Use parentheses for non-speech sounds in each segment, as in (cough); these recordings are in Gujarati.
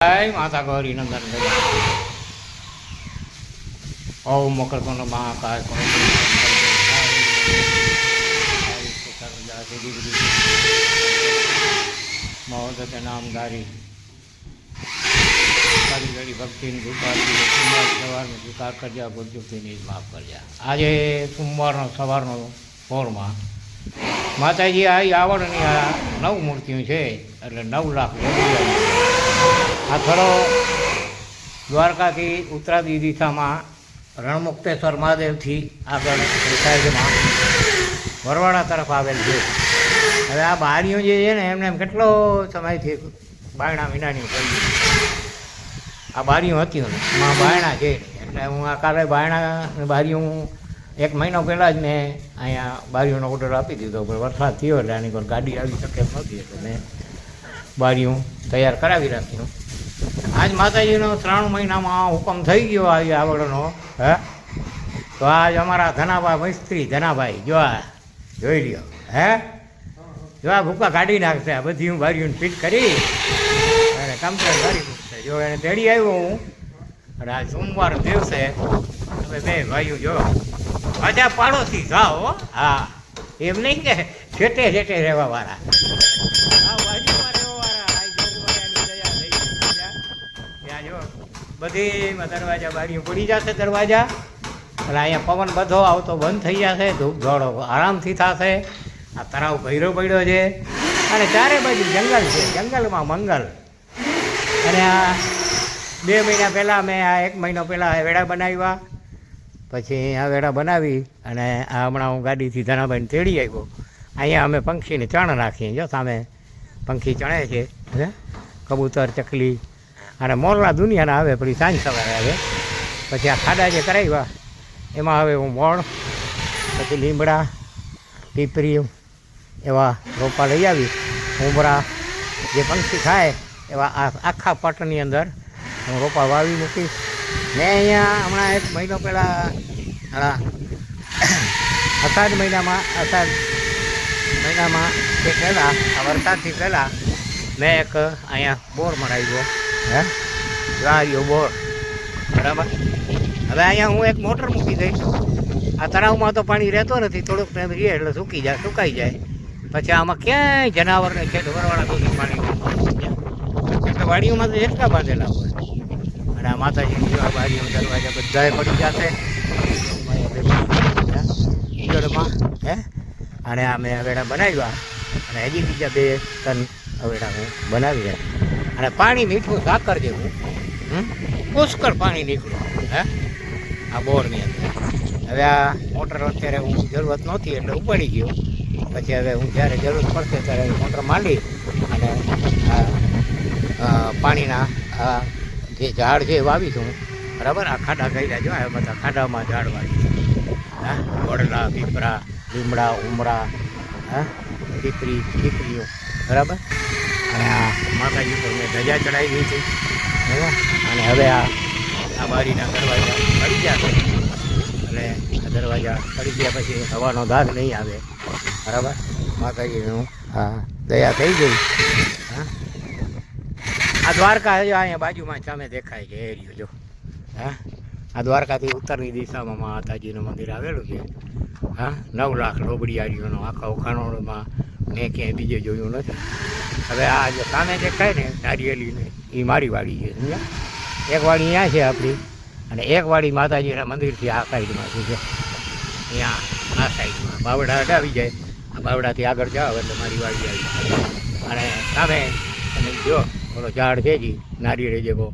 માતા ગૌરી નંદન ઓ મકર કોનો મહાકાય કોનો ઘડી ભક્તિની કૃપાથી સોમવાર સવારનો સ્વીકાર કરજા ગુરજુક્તિની માફ કરજા આજે સોમવારનો સવારનો પોરમાં માતાજી આ આવડની આ નવ મૂર્તિઓ છે એટલે નવ લાખ લોબડીઓ આ થોડો દ્વારકાથી ઉત્તરાદી દિશામાં રણમુક્તેશ્વર મહાદેવથી આગળ સાઈડમાં વરવાડા તરફ આવેલ છે. હવે આ બારીઓ જે છે ને, એમને એમ કેટલો સમયથી બાયણા વિનાની કરી આ બારીઓ હતી એમાં બાયણા છે. એટલે હું આ કાલે બાયણા બારીઓ એક મહિનો પહેલાં જ મેં અહીંયા બારીઓનો ઓર્ડર આપી દીધો, પણ વરસાદ થયો એટલે આની કોઈ ગાડી આવી શકે નહોતી. એટલે મેં બારીઓ તૈયાર કરાવી રાખ્યું આજ માતાજીનો ત્રણ મહિનામાં હુકમ થઈ ગયો આવી આવડનો, હે? તો આજ અમારા ધનાભાઈ મિસ્ત્રી ધનાભાઈ, જો આ, જોઈ લ્યો, હે? જો આ ભૂકા કાઢી નાખશે, આ બધી હું બારીઓને ફિટ કરી. અને કમ્પ્લેટ કરી મૂકશે. જો એને તેડી આવ્યો હું, અને આ સોમવાર દિવસે તમે બે ભાઈઓ, જો મજા પાડોશી જાઓ હા, એમ નહીં કે છેટે છેટે રહેવાવાળા. બધી દરવાજા બારીઓ પડી જશે દરવાજા. અને અહીંયા પવન બધો આવતો બંધ થઈ જશે ધૂપ ધોળો આરામથી થશે. આ તળાવ ભૈરો પડ્યો છે. અને ચારે બાજુ જંગલ છે, જંગલમાં મંગલ. અને આ બે મહિના પહેલાં મેં આ એક મહિનો પહેલાં વેડા બનાવ્યા. પછી આ વેડા બનાવી અને આ હમણાં હું ગાડીથી ધનાભાઈને તેડી આવ્યો અહીંયા અમે પંખીને ચણ રાખીએ. જો સામે પંખી ચણે છે કબૂતર, ચકલી અને મોરલા દુનિયાના આવે પછી સાંજ સવારે આવે. પછી આ ખાડા જે કરાવ્યા, એમાં હવે હું મોણ, પછી લીમડા પીપરી એવા રોપા લઈ આવી. ઉમરા જે પંખી ખાય એવા આ આખા પટની અંદર હું રોપા વાવી મૂકીશ. મેં અહીંયા હમણાં એક મહિનો પહેલાં અષાઢ મહિનામાં અષાઢ મહિનામાં તે પહેલાં આ વરસાદથી પહેલાં મેં એક અહીંયા બોર મરાવ્યો હે? ગાડીઓ બોર બરાબર? હવે અહીંયા હું એક મોટર મૂકી દઈશ. આ તળાવમાં તો પાણી રહેતો નથી, થોડુંક ટાઈમ રહે એટલે સૂકી જાય, સુકાઈ જાય. પછી આમાં ક્યાંય જનાવરને છે ઢોરવાળા સુધી પાણી એટલે વાડીઓમાં તો એટલા બાંધેલા હોય. અને આ માતાજી વાડીઓ દરવાજા બધાએ પડી જશે. ઈગળમાં હે? અને આ મેં અવેડા બનાવ્યા. અને હજી બીજા બે ત્રણ અવેડા હું બનાવી રહ્યા અને પાણી મીઠું સાકર જેવું? પુષ્કળ પાણી નીકળ્યું. હે? આ બોરની અંદર. હવે આ મોટર અત્યારે હું જરૂરત નહોતી એટલે ઉપાડી ગયો. પછી હવે હું જ્યારે જરૂર પડશે ત્યારે મોટર માંડી અને પાણીના જે ઝાડ છે એ વાવીશું બરાબર? આ ખાડા કર્યા જો, આ બધા ખાડામાં ઝાડ વાવી હા? વડલા, પીપરા, લીમડા, ઉમરા, હા? પીપરી, પીપરીઓ. બરાબર? અને આ માતાજી પર મેં ધજા ચડાવી છે. બરાબર? અને હવે આ આ બારીના દરવાજા પડી ગયા એટલે આ દરવાજા પડી ગયા પછી હવાનો ધાક નહીં આવે. બરાબર? માતાજીનું હા દયા થઈ ગઈ. હા? આ દ્વારકા જો અહીંયા બાજુમાં સામે દેખાય છે એરિયો જો. હા? આ દ્વારકાથી ઉત્તરની દિશામાં માતાજીનું મંદિર આવેલું છે. હા? નવ લાખ લોબડી આર્યોનો આખા ઉખાણોમાં મેં ક્યાંય બીજે જોયું નથી. હવે આ જે સામે દેખાય ને નારિયેલીને એ મારી વાડી છે, સમજ્યા? એક વાડી અહીંયા છે આપણી, અને એક વાડી માતાજીના મંદિરથી આ સાઈડમાં છે અહીંયા, આ સાઈડમાં. બાવડા હટાવી જાય. આ બાવડાથી આગળ જાઓ, એટલે મારી વાડી આવી અને સામે, તમે જો, ઓલો ઝાડ છે જી, નારિયેળી જેવો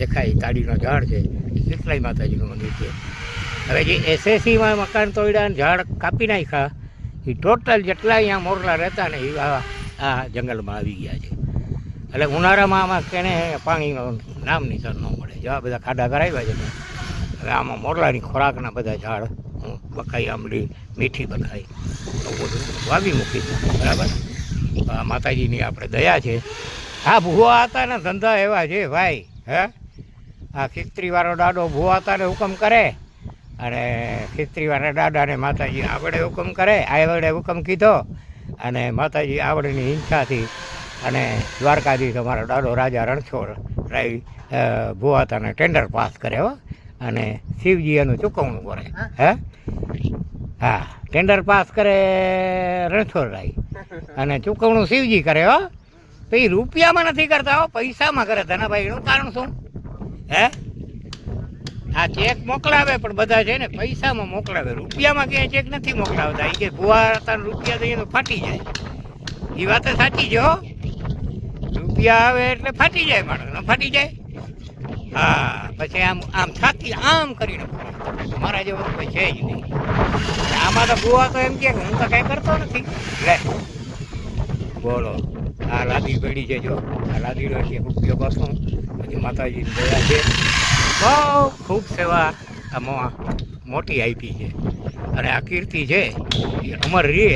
દેખાય, તાડીનો ઝાડ છે, એ કેટલાય માતાજીનું મંદિર છે. હવે જે એસએસસીમાં મકાન તોડ્યા ઝાડ કાપી નાખ્યા એ ટોટલ જેટલા અહીંયા મોરલા રહેતા ને એ આ જંગલમાં આવી ગયા છે. એટલે ઉનાળામાં આમાં કેને પાણીનો નામ નિશાન ન મળે. જેવા બધા ખાડા કરાવ્યા છે હવે આમાં મોરલાની ખોરાકના બધા ઝાડ બકાઈ, આંબલી, મીઠી બકાઈ એવું બધું વાવી મૂકી બરાબર? માતાજીની આપણે દયા છે. હા ભૂવા હતા ને ધંધા એવા છે ભાઈ, હે? આ ખીસ્ત્રીવાળો દાડો ભૂવા હતા ને હુકમ કરે? અને ખિસ્ત્રીવાળા દાદાને માતાજી આવડે હુકમ કરે આવડે હુકમ કીધો. અને માતાજી આવડની હિંસાથી અને દ્વારકાધીશ અમારો દાદો રાજા રણછોડ રાય અ, ભુવાતાને ટેન્ડર પાસ કરે હો. અને શિવજી એનું ચૂકવણું કરે. હે? હા? ટેન્ડર પાસ કરે રણછોડ રાઈ. અને ચૂકવણું શિવજી કરે હો. પછી રૂપિયામાં નથી કરતા હો પૈસામાં કરે. ધનાભાઈ એનું કારણ શું? હે? આ ચેક મોકલાવે, પણ બધા છે ને પૈસામાં મોકલાવે. રૂપિયામાં ક્યાંય ચેક નથી મોકલાવતા. એ કે ભુવા રૂપિયા દઈએ તો ફાટી જાય. એ વાત સાચી જો રૂપિયા આવે એટલે ફાટી જાય માણસ. ફાટી જાય? હા, પછી આમ આમ છાતી આમ કરીને મારા જેવો તો કોઈ છે જ નહીં. આમાં તો ભુવા તો એમ કે, હું તો કઈ કરતો નથી. લે, બોલો. આ લાદી પડી છે જો. આ લાદીનો જે ઉપયોગ કરશું પછી માતાજીની દયા છે. બહુ ખૂબ સેવા. આમાં મોટી આપી છે. અને આ કીર્તિ છે, એ અમર રે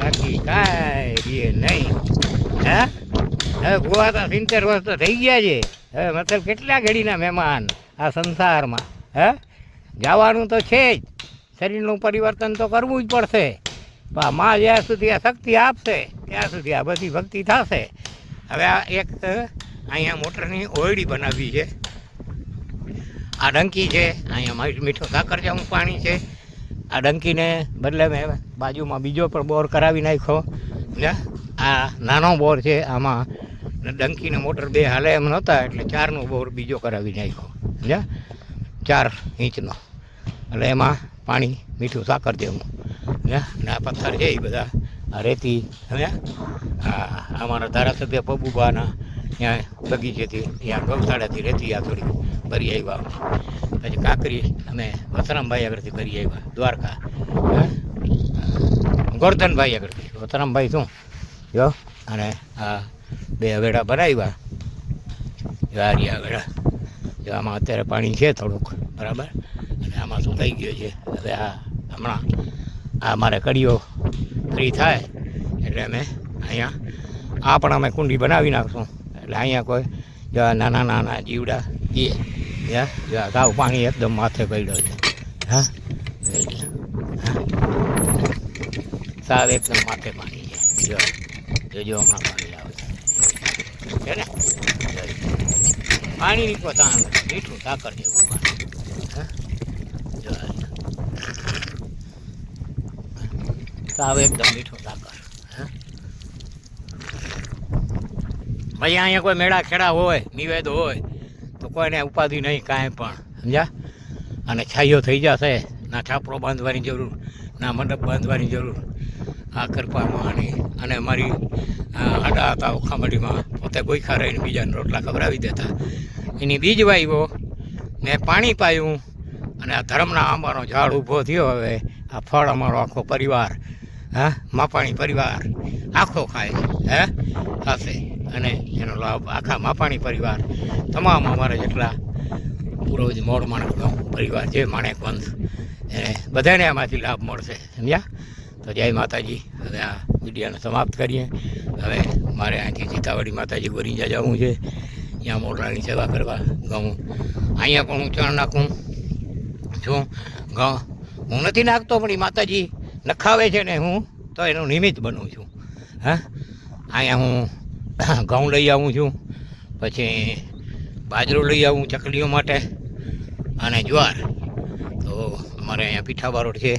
બાકી કાંઈ રે નહીં. હે? હવે ગોવા તો સિત્તેર વર્ષ તો થઈ ગયા છે. હવે મતલબ કેટલા ઘડીના મહેમાન આ સંસારમાં? હે? જવાનું તો છે જ. શરીરનું પરિવર્તન તો કરવું જ પડશે. પણ માં જ્યાં સુધી આ શક્તિ આપશે, ત્યાં સુધી આ બધી ભક્તિ થશે. હવે આ એક અહીંયા મોટરની ઓયડી બનાવી છે. આ ડંકી છે, અહીંયા મીઠો સાકર જામું પાણી છે. આ ડંકીને બદલે મેં બાજુમાં બીજો પણ બોર કરાવી નાખ્યો. ને આ નાનો બોર છે, આમાં ડંકીને મોટર બે હાલે એમ નહોતા, એટલે ચારનો બોર બીજો કરાવી નાખ્યો. ને ચાર ઇંચનો. એટલે એમાં પાણી, મીઠું સાકર જેવું. ને આ પથ્થર છે એ બધા આ રેતી. હે આ અમારા ધારાસભ્ય પબુબાના ત્યાં બગીચેથી ત્યાં ગૌશાળાથી રેતી આ થોડી ભરી આવ્યા પછી કાકરી અમે વસરામભાઈ આગળથી ભરી આવ્યા દ્વારકા? ગોરધનભાઈ આગળથી. વસરામભાઈ શું? જો અને આ બે અવેડા ભરાવ્યા. હારિયા અવેડા. જો આમાં અત્યારે પાણી છે થોડુંક બરાબર? અને આમાં શું થઈ ગયો છે? હવે આ હમણાં આ મારે કડીઓ ફ્રી થાય એટલે અમે અહીંયા આ પણ અમે કુંડી બનાવી નાખશું. એટલે અહીંયા કોઈ જો નાના નાના જીવડા એ યા જો ગાવ પાણી એકદમ માથે પડ્યો છે હા. સાવ એકદમ માથે પાણી છે જો જોજો હમણાં પાણી આવે છે ને પાણીની પોતાનું મીઠું સાકર જેવું પાણી સાવ એકદમ મીઠું સાકર હા પછી અહીંયા કોઈ મેળા ખેડા હોય, નિવેદ હોય, તો કોઈને ઉપાધિ નહીં, કાંઈ પણ. સમજ્યા? અને છાઈઓ થઈ જશે. ના છાપરો બાંધવાની જરૂર, ના મંડપ બાંધવાની જરૂર. આ કૃપામાં અને મારી આડા હતા ખામડીમાં પોતે ગોઈખા રહીને બીજાને રોટલા ખવડાવી દેતા. એની બીજ વાવ્યો મેં પાણી પાયું અને આ ધર્મના આંબાનો ઝાડ ઊભો થયો હવે. આ ફળ અમારો આખો પરિવાર, હા, માપાણી પરિવાર, આખો ખાય હે? થશે અને એનો લાભ આખા માપાણી પરિવાર, તમામ અમારા જેટલા પૂર્વજ મોડ માણસનો પરિવાર જે માણેક વંશ, એને બધાને આમાંથી લાભ મળશે, સમજ્યા? તો જય માતાજી. હવે આ વિડીયોને સમાપ્ત કરીએ. હવે મારે અહીંથી સીતાવાડી માતાજી ગોરીંજા જવું છે. ત્યાં મોરલાની સેવા કરવા ઘઉં અહીંયા પણ હું ચણ નાખું છું. ઘઉં હું નથી નાખતો, પણ એ માતાજી નખાવે છે ને હું, તો એનું નિમિત્ત બનું છું. હા? અહીંયા હું (coughs) ઘઉં લઈ આવું છું. પછી બાજરો લઈ આવું ચકલીઓ માટે અને જ્વાર. તો અમારે અહીંયા પીઠાબારોડ છે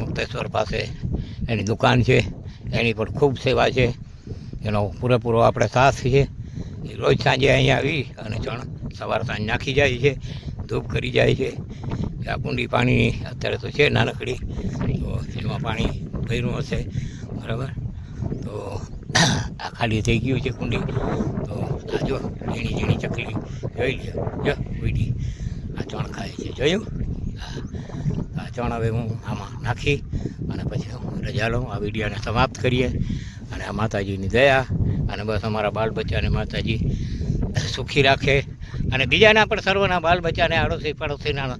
મુક્તેશ્વર પાસે એની દુકાન છે, એની પણ ખૂબ સેવા છે. એનો પૂરેપૂરો આપણે સાથ છે. એ રોજ સાંજે અહીંયા આવી અને ચણ સવાર સાંજ નાખી જાય છે, ધૂપ કરી જાય છે. આ કુંડી પાણી અત્યારે તો છે નાનકડી, તો એમાં પાણી ભર્યું હશે. બરાબર? આ ખાલી થઈ ગયું છે કુંડી. તો આ જો, ઝીણી ઝીણી ચકલી. જોઈ લ્યો. જો ઉડી આ ચણ ખાય છે. જોયું? આ ચણ હવે હું આમાં નાખી અને પછી હું રજા લઉં. આ વિડીયોને સમાપ્ત કરીએ. અને આ માતાજીની દયા અને બસ અમારા બાળ બચ્ચાને માતાજી સુખી રાખે. અને બીજાના પણ સર્વના બાલ બચ્ચાને આડોશી પડોશીના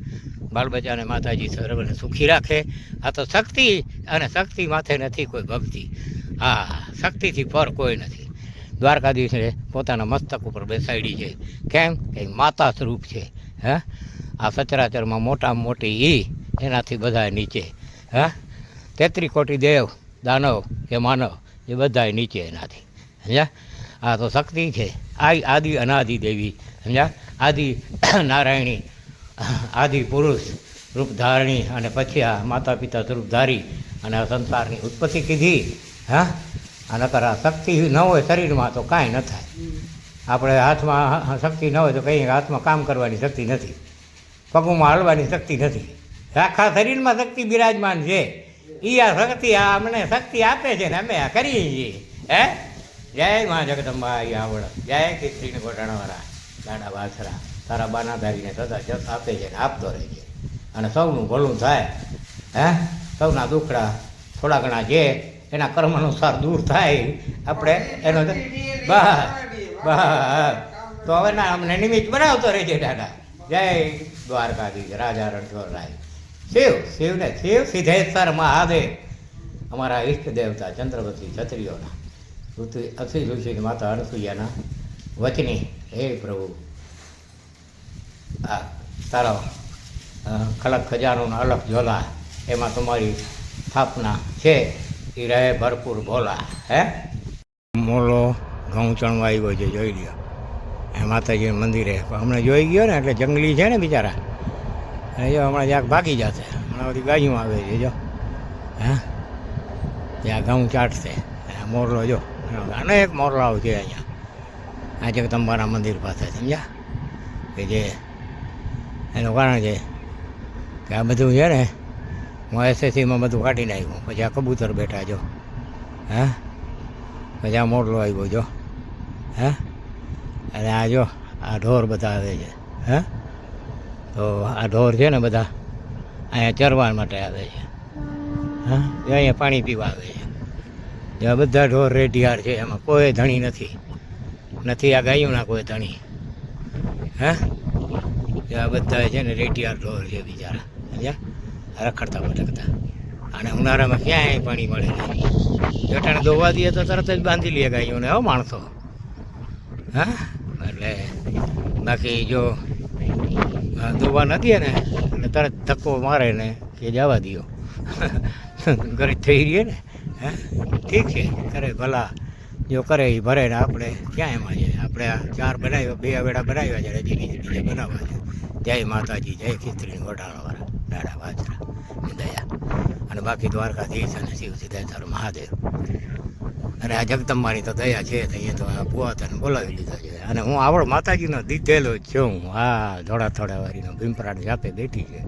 બાલ બચ્ચાને માતાજી સર્વને સુખી રાખે. આ તો શક્તિ અને શક્તિ માથે નથી કોઈ ભક્તિ. હા, શક્તિથી પર કોઈ નથી. દ્વારકાધીશે પોતાના મસ્તક ઉપર બેસાડી છે. કેમ? કે માતા સ્વરૂપ છે. હા? આ સચરાચરમાં મોટામાં મોટી ઈ એનાથી બધા નીચે. હા? તેત્રી કોટી દેવ, દાનવ કે માનવ એ બધા નીચે એનાથી. સમજ્યા? આ તો શક્તિ છે. આ આદિ અનાદિ દેવી. સમજ્યા? આદિ નારાયણી, આદિ પુરુષ, રૂપધારણી અને પછી આ માતા પિતા રૂપધારી અને આ સંસારની ઉત્પત્તિ કીધી. હા? અને નકર શક્તિ ન હોય શરીરમાં તો કાંઈ ન થાય. આપણે હાથમાં શક્તિ ન હોય તો કંઈ હાથમાં કામ કરવાની શક્તિ નથી. પગમાં હાલવાની શક્તિ નથી. આખા શરીરમાં શક્તિ બિરાજમાન છે. એ આ શક્તિ આ અમને શક્તિ આપે છે ને અમે આ કરીએ છીએ. હે? જય મા જગદંબા આવી આવડ જય કીર્તિને ગોટાણાવાળા દાડા વાસરા તારા બાનાધારીને સદા જસ આપે છે ને આપતો રહે છે. અને સૌનું ભલું થાય. હે? સૌના દુખડા થોડા ઘણા જે એના કર્મ અનુસાર દૂર થાય. આપણે એનો બસ બસ. તો હવે ના, અમને નિમિત્ત બનાવતો રહેજે દાદા. જય દ્વારકાધીશ, રાજા રણછોડરાય શિવ, શિવને, શિવ સિદ્ધેશ્વર મહાદેવ. અમારા ઈષ્ટ દેવતા ચંદ્રવતી ક્ષત્રિયોના. ઋતુ અતિ ઋષિની માતા અનસુયાના વચની. હે પ્રભુ. આ તારો ખલક ખજાનોનો અલગ ઝોલા, એમાં તમારી સ્થાપના છે. એ ભરપૂર ભોલા, હે? મોલો ઘઉં ચણવા આવ્યો છે, જોઈ લ્યો. એ માતાજી મંદિરે. હમણાં જોઈ ગયો ને, એટલે જંગલી છે ને બિચારા. અને જો હમણાં જ્યાં ભાગી જશે. હમણાં બધી ગાયું આવે છે, જો. હે? ત્યાં ઘઉં ચાટશે. મોરલો જો અનેક મોરલાઓ છે અહીંયા. આ જગદંબાના મંદિર પાસે, સમજ્યા? કે જે, એનું કારણ છે કે આ બધું છે ને હું એસએસસીમાં બધું કાઢી નાખ્યું પછી આ કબૂતર બેઠા જો. હે? પછી આ મોટલો આવ્યો જો. હે? અને આ જો, આ ઢોર બધા આવે છે. હા? તો આ ઢોર છે ને બધા અહીંયા ચરવા માટે આવે છે. હા? જો અહીંયા પાણી પીવા આવે છે. જો બધા ઢોર રેઢિયાર છે. એમાં કોઈ ધણી નથી. નથી આ ગાયોના કોઈ ધણી. હે? આ બધા છે ને રેઢિયાર ઢોર છે બિચારા. સમજ્યા? રખડતા ભટકતા અને ઉનાળામાં ક્યાંય પાણી મળે નહીં. જટાણે દોવા દઈએ તો તરત જ બાંધી લે ગાયોને, હો માણસો. હા? એટલે બાકી જો ધોવા દોવા ન દે ને એટલે તરત ધક્કો મારે ને કે જવા દો ઘરે થઈ રહીએ ને, હે? ઠીક છે, કરે ભલા. જો કરે એ ભરે ને આપણે, ક્યાં એમાં છે? આપણે આ ચાર બનાવ્યો, બે વેળા બનાવ્યા છે બીજી બીજા બનાવવા છે. જય માતાજી, જય ખીચડી ઘોટાળાવાળા દાડા વાજરા. દયા અને બાકી દ્વારકાધીશ અને શિવ સિદ્ધાર્થ મહાદેવ. અને આ જગદંબાની તો દયા છે અહીંયા તો આ ભુવાતાને બોલાવી લીધા છે. અને હું આવડ માતાજીનો દીધેલો જ છું. હા થોડા થોડા વારીનો ભીમપરાની જાતે બેઠી છે.